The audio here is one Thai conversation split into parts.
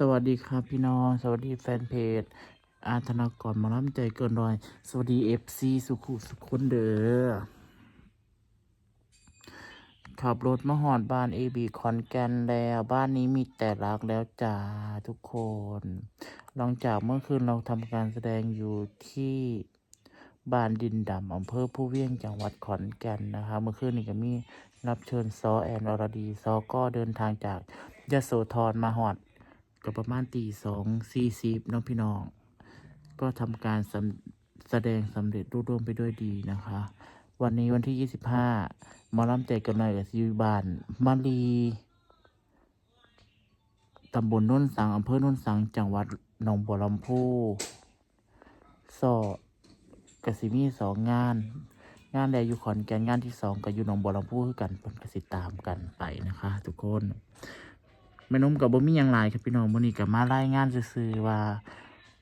สวัสดีครับพี่น้อง สวัสดีแฟนเพจ อาธนากรมาล้ำใจเกินรอย สวัสดีเอฟซีสุขุสุขคนเด้อขับรถมาหอดบ้านเอบีคอนแกนแล้วบ้านนี้มีแต่รักแล้วจ้าทุกคน หลังจากเมื่อคืนเราทำการแสดงอยู่ที่บ้านดินดำอำเภอผู้เวียงจังหวัดขอนแก่นนะคะเมื่อคืนนี้ก็มีรับเชิญซอแอนอรดีซอก็เดินทางจากยโสธรมาหอด ก็ประมาณตีสองสี่สิบน้องพี่น้อง ก็ทำการสแสดงสำเร็จรุ่ร่วงไปด้วยดีนะคะ วันนี้วันที่ยี่สิบห้ามาล่ำใจกันหน่อยกับซิวบานมาลีตำบลโน้นสังอำเภอโน้นสัง จังหวัดหนองบัวลำพูสอกสิมีสองงาน งานแรกอยู่ขอนแก่นงานที่สองก็อยู่หนองบัวลำพูคือกันเป็นกสิตามกันไปนะคะ ทุกคน แม่นมกับบ่มีหยังหลครับพี่น้องมื้อนี้ก็มารายงานซื่อๆว่า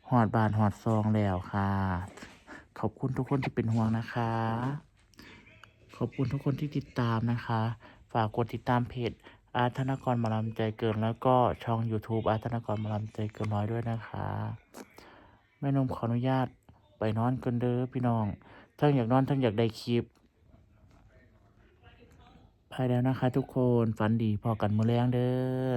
ฮอดบานฮอดซองแล้วค่ะ ขอบคุณทุกคนที่เป็นห่วงนะคะ ขอบคุณทุกคนที่ติดตามนะคะ ฝากกดติดตามเพจอาร์ตธนกรมาลำใจเกินแล้วก็ช่อง YouTube อาร์ตธนกรมาลำใจเกินน้อยด้วยนะคะแม่นมขออนุญาตไปนอนกันเด้อพี่น้องทั้งอยากนอนทั้งอยากได้คลิป ไปแล้วนะคะทุกคนฝันดีพอกันมือแรงเด้อ